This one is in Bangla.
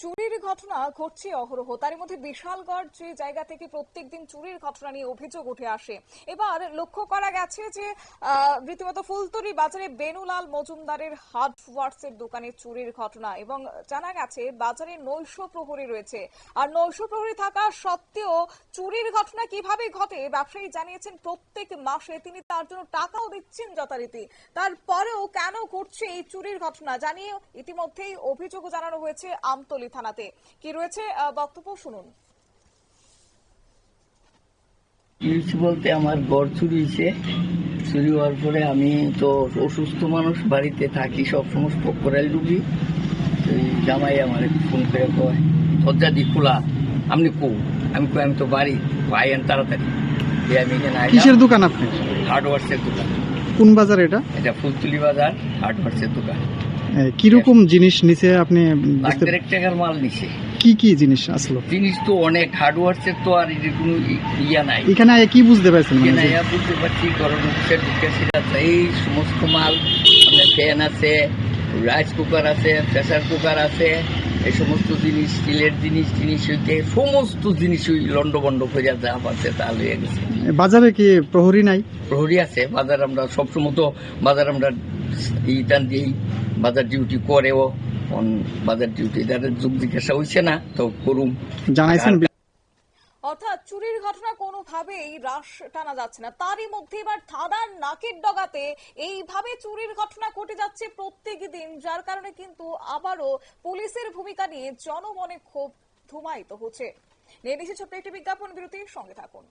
চুরির ঘটনা ঘটছে অহরহ। তার মধ্যে বিশালগড় যে জায়গা থেকে প্রত্যেক দিন চুরির ঘটনা নিয়ে অভিযোগ উঠে আসে। এবার লক্ষ্য করা গেছে যে রীতিমতো ফুলতরি বাজারে বেনুলাল মজুমদারের হার্ডওয়ার্সের দোকানে চুরির ঘটনা এবং জানা গেছে বাজারে নৈশ প্রহরী রয়েছে। আর নৈশ প্রহরী থাকা সত্ত্বেও চুরির ঘটনা কীভাবে ঘটে ব্যবসায়ী জানিয়েছেন প্রত্যেক মাসে। তিনি তার জন্য টাকাও দিচ্ছেন যথারীতি। তারপরেও কেন ঘটছে এই চুরির ঘটনা জানিয়ে ইতিমধ্যেই অভিযোগ জানানো হয়েছে আমতলী থানাতে। কি রয়েছে বক্তব্য শুনুন। ইউজ বলতে আমার গড় চুরি হয়েছে। চুরি হওয়ার পরে আমি তো অসুস্থ মানুষ বাড়িতে থাকি সব সমস্ত করাই ডুবি জামাই আমার ফোন করে কয় দরজা দি খোলা। আপনি কো আমি কই আমি তো বাড়ি আইয়েন তাড়াতাড়ি। আমি এখানে কিসের দোকান আপনি হার্ডওয়ার্সের দোকান। কোন বাজার এটা? এটা ফুলতুলি বাজার হার্ডওয়ার্সের দোকান। কীরকম জিনিস নিচে আপনি টাকার মাল নিছে কি কি জিনিস আসলো? জিনিস তো অনেক হার্ডওয়ার্সের তো আর এর কোনো ই- ইয়া নাই। এখানে আয়া কি বুঝতে পারছেন মানে ইয়া বুঝতে পারছি গরম হচ্ছে এই সমস্ত মাল মানে ফ্যান আছে রাইস কুকার আছে প্রেসার কুকার আছে এই সমস্ত জিনিস স্টিলের জিনিস জিনিস হইতে সমস্ত জিনিস ওই লন্ড বন্ড করে যা পাচ্ছে তা লইয়া গেছে। বাজারে কি প্রহরী নাই? প্রহরী আছে বাজার আমরা সবসময় তো বাজার আমরা ইটান দিই বাজার ডিউটি করেও বাজার ডিউটি যাদের যুগ জিজ্ঞাসা হইছে না তো করুম। জানাইছেন অর্থাৎ চুরির ঘটনা কোনোভাবেই হ্রাস টানা যাচ্ছে না। তারই মধ্যে এবার থানার নাকের ডগাতে এইভাবে চুরির ঘটনা ঘটে যাচ্ছে প্রত্যেক দিন যার কারণে কিন্তু আবারও পুলিশের ভূমিকা নিয়ে জনমনে ক্ষোভ ধুমায়িত হচ্ছে। নিয়ে নিচ্ছে ছোট্ট একটি বিজ্ঞাপন বিরতির সঙ্গে থাকুন।